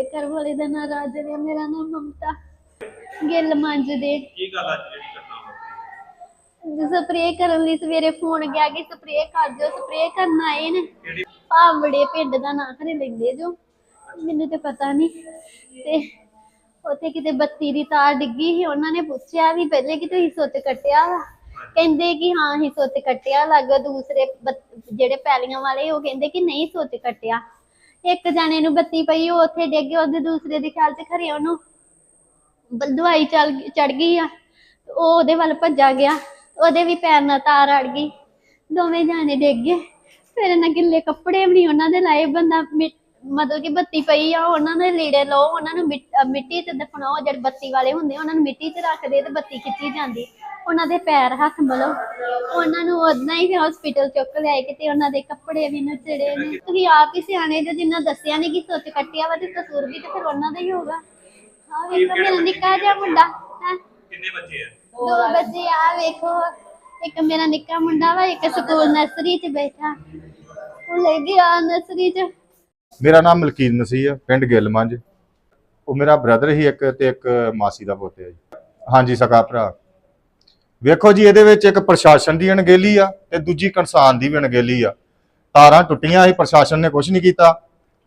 ਘਰ ਵਾਲੇ ਦਾ ਨਾਂ ਰਾਜ ਹੈ ਮੇਰਾ ਨਾਮ ਮਮਤਾ। ਗਿੱਲ ਮੰਜ ਦੇ ਕੀ ਗੱਲ ਅੱਜ ਜਿਹੜੀ ਘਟਨਾ ਵਾਪਰੀ ਸਪਰੇਅ ਕਰਨ ਲਈ ਸਵੇਰੇ ਫੋਨ ਗਿਆ ਕਿ ਸਪਰੇਅ ਕਰ ਦਿਓ ਸਪਰੇਅ ਕਰਨ ਆਏ ਨੇ। ਕਿਹੜੀ? ਭਾਵੜੇ ਪਿੰਡ ਦਾ ਨਾਂ ਖਰੇ ਲੈਂਦੇ ਜੋ। ਮੈਨੂੰ ਤੇ ਪਤਾ ਨਹੀਂ ਤੇ ਉੱਥੇ ਕਿਤੇ ਬੱਤੀ ਦੀ ਤਾਰ ਡਿੱਗੀ ਸੀ ਉਹਨਾਂ ਨੇ ਪੁੱਛਿਆ ਵੀ ਪਹਿਲੇ ਕਿ ਤੁਸੀਂ ਸੁੱਤ ਕੱਟਿਆ ਵਾ? ਕਹਿੰਦੇ ਕਿ ਹਾਂ ਹੀ ਸੁੱਤ ਕੱਟਿਆ। ਲੱਗ ਦੂਸਰੇ ਬੱਤ- ਜਿਹੜੇ ਪੈਲੀਆਂ ਵਾਲੇ ਉਹ ਕਹਿੰਦੇ ਕਿ ਨਹੀਂ ਸੁੱਤ ਕੱਟਿਆ। ਇੱਕ ਜਾਣੇ ਨੂੰ ਬੱਤੀ ਪਈ, ਉਹ ਉੱਥੇ ਡਿੱਗ ਗਿਆ ਉਹਦੇ ਦੂਸਰੇ ਦੇ ਖਿਆਲ 'ਚ ਖਰੇ ਉਹਨੂੰ ਬ- ਦਵਾਈ ਚੜ ਗਈ ਆ ਉਹ ਉਹਦੇ ਵੱਲ ਭੱਜਾ ਗਿਆ, ਉਹਦੇ ਵੀ ਪੈਰ ਨਾਲ ਤਾਰ ਅੜ ਗਈ, ਦੋਵੇਂ ਜਾਣੇ ਡਿੱਗ ਗਏ, ਫਿਰ ਇਹਨਾਂ ਗਿੱਲੇ ਕੱਪੜੇ ਵੀ ਨਹੀਂ ਉਹਨਾਂ ਦੇ ਲਾਏ, ਬੰਦਾ ਮਿ- ਮਤਲਬ ਕਿ ਬੱਤੀ ਪਈ ਆ, ਉਹਨਾਂ ਦੇ ਲੀੜੇ ਲਓ, ਉਹਨਾਂ ਨੂੰ ਮਿੱਟ- ਅਹ ਮਿੱਟੀ ਤੇ ਦਫਨਾਓ, ਜਿਹੜੇ ਬੱਤੀ ਵਾਲੇ ਹੁੰਦੇ, ਉਹਨਾਂ ਨੂੰ ਮਿੱਟੀ 'ਚ ਰੱਖਦੇ ਤੇ ਬੱਤੀ ਖਿੱਚੀ ਜਾਂਦੀ। ਉਹਨਾਂ ਦੇ ਪੈਰ ਹੱਥ ਮਲੋ। ਉਹਨਾਂ ਨੂੰ ਉਦਾਂ ਹੀ ਫਿਰ ਹਸਪੀਟਲ ਚੁੱਕ ਲਿਆਏ ਕਿਤੇ ਉਹਨਾਂ ਦੇ ਕੱਪੜੇ ਵੀ ਨਚੜੇ ਨੇ। ਤੁਸੀਂ ਆਪ ਹੀ ਸਿਆਣੇ ਜੋ ਜਿੰਨਾ ਦੱਸਿਆ ਨਹੀਂ ਕਿ ਸੁੱਚ ਕੱਟਿਆ ਵਾ ਤੇ ਕਸੂਰ ਵੀ ਤੇ ਫਿਰ ਉਹਨਾਂ ਦਾ ਹੀ ਹੋਗਾ ਆ ਵੇਖੋ ਮੇਰਾ ਨਿੱਕਾ ਜਿਹਾ ਮੁੰਡਾ ਹੈਂ। ਕਿੰਨੇ ਬੱਚੇ ਆ? ਦੋ ਬੱਚੇ ਆ ਵੇਖੋ। ਇੱਕ ਮੇਰਾ ਨਿੱਕਾ ਮੁੰਡਾ ਵਾ ਇੱਕ ਸਕੂਲ ਨਰਸਰੀ 'ਚ ਬੈਠਾ। ਉਹ ਲੈ ਗਿਆ ਨਰਸਰੀ 'ਚ। ਮੇਰਾ ਨਾਮ ਮਲਕੀਤ ਨਸੀ ਆ ਪਿੰਡ ਗਿੱਲਮੰਜ ਉਹ ਮੇਰਾ ਬ੍ਰਦਰ ਹੀ ਇੱਕ ਤੇ ਇੱਕ ਮਾਸੀ ਦਾ ਪੁੱਤ ਹੈ ਜੀ। ਹਾਂਜੀ ਸਕਾ ਭਰਾ। ਵੇਖੋ ਜੀ ਇਹਦੇ ਵਿੱਚ ਇੱਕ ਪ੍ਰਸ਼ਾਸਨ ਦੀ ਅਣਗਹਿਲੀ ਆ ਤੇ ਦੂਜੀ ਕਿਸਾਨ ਦੀ ਵੀ ਅਣਗਹਿਲੀ ਆ। ਤਾਰਾਂ ਟੁੱਟੀਆਂ ਸੀ ਪ੍ਰਸ਼ਾਸਨ ਨੇ ਕੁਝ ਨਹੀਂ ਕੀਤਾ।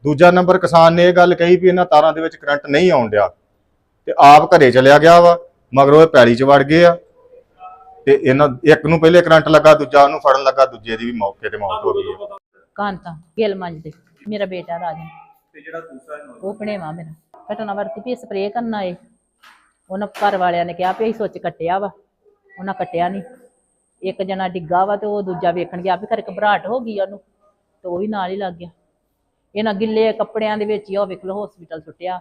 ਦੂਜਾ ਨੰਬਰ ਕਿਸਾਨ ਨੇ ਇਹ ਗੱਲ ਕਹੀ ਵੀ ਇਹਨਾਂ ਤਾਰਾਂ ਦੇ ਵਿੱਚ ਕਰੰਟ ਨਹੀਂ ਆਉਣ ਡਿਆ ਤੇ ਆਪ ਘਰੇ ਚਲਿਆ ਗਿਆ ਵਾ ਮਗਰੋਂ ਇਹ ਪੈਲੀ 'ਚ ਵੜ ਗਏ ਆ ਤੇ ਇਹਨਾਂ ਇੱਕ ਨੂੰ ਪਹਿਲੇ ਕਰੰਟ ਲੱਗਾ ਦੂਜਾ ਉਹਨੂੰ ਫੜਨ ਲੱਗਾ ਦੂਜੇ ਦੀ ਵੀ ਮੌਕੇ ਤੇ ਮੌਤ ਹੋ ਗਈ ਹੈ ਕਾਂਤਾ ਗਿੱਲ ਮੰਜ ਦੇ ਮੇਰਾ ਬੇਟਾ ਰਾਜਨ ਤੇ ਜਿਹੜਾ ਦੂਸਰਾ ਉਹ ਭਣੇਵਾ ਮੇਰਾ। ਘਟਨਾ ਵਰਤੀ ਵੀ ਸਪਰੇਅ ਕਰਨ ਆਏ ਉਹਨਾਂ ਘਰ ਵਾਲਿਆਂ ਨੇ ਕਿਹਾ ਵੀ ਅਸੀਂ ਸੁੱਚ ਕੱਟਿਆ ਵਾ। ਉਹਨਾਂ ਕੱਟਿਆ ਨਹੀਂ ਇੱਕ ਜਣਾ ਡਿੱਗਾ ਵਾ ਤੇ ਉਹ ਦੂਜਾ ਵੇਖਣ ਗਿਆ ਵੀ ਘਰੇ ਘਬਰਾਹਟ ਹੋ ਗਈ ਉਹਨੂੰ ਤੇ ਉਹ ਵੀ ਨਾਲ ਹੀ ਲੱਗ ਗਿਆ। ਇਹਨਾਂ ਗਿੱਲੇ ਕੱਪੜਿਆਂ ਦੇ ਵਿੱਚ ਹੀ ਉਹ ਵੇਖ ਹਸਪੀਟਲ ਸੁੱਟਿਆ।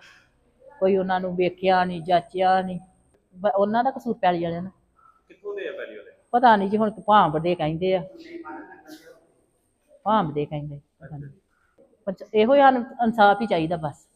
ਕੋਈ ਉਹਨਾਂ ਨੂੰ ਵੇਖਿਆ ਨਹੀਂ ਜਾਚਿਆ ਨਹੀਂ ਉਹਨਾਂ ਦਾ ਕਸੂਰ ਪੈਲੀ ਵਾਲਿਆਂ ਦਾ। ਕਿੱਥੋਂ ਦੇ ਆ ਪਹਿਲੀ ਵਾਲੇ? ਪਤਾ ਨਹੀਂ ਜੀ ਹੁਣ ਭਾਂਬ ਦੇ ਕਹਿੰਦੇ ਆ। ਭਾਂਬ ਦੇ ਕਹਿੰਦੇ ਪਤਾ ਨਹੀਂ ਇਹੋ ਹੀ ਇਨਸਾਫ ਹੀ ਚਾਹੀਦਾ ਬਸ।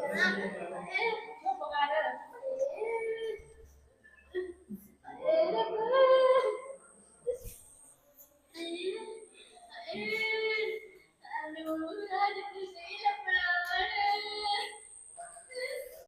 Jangan.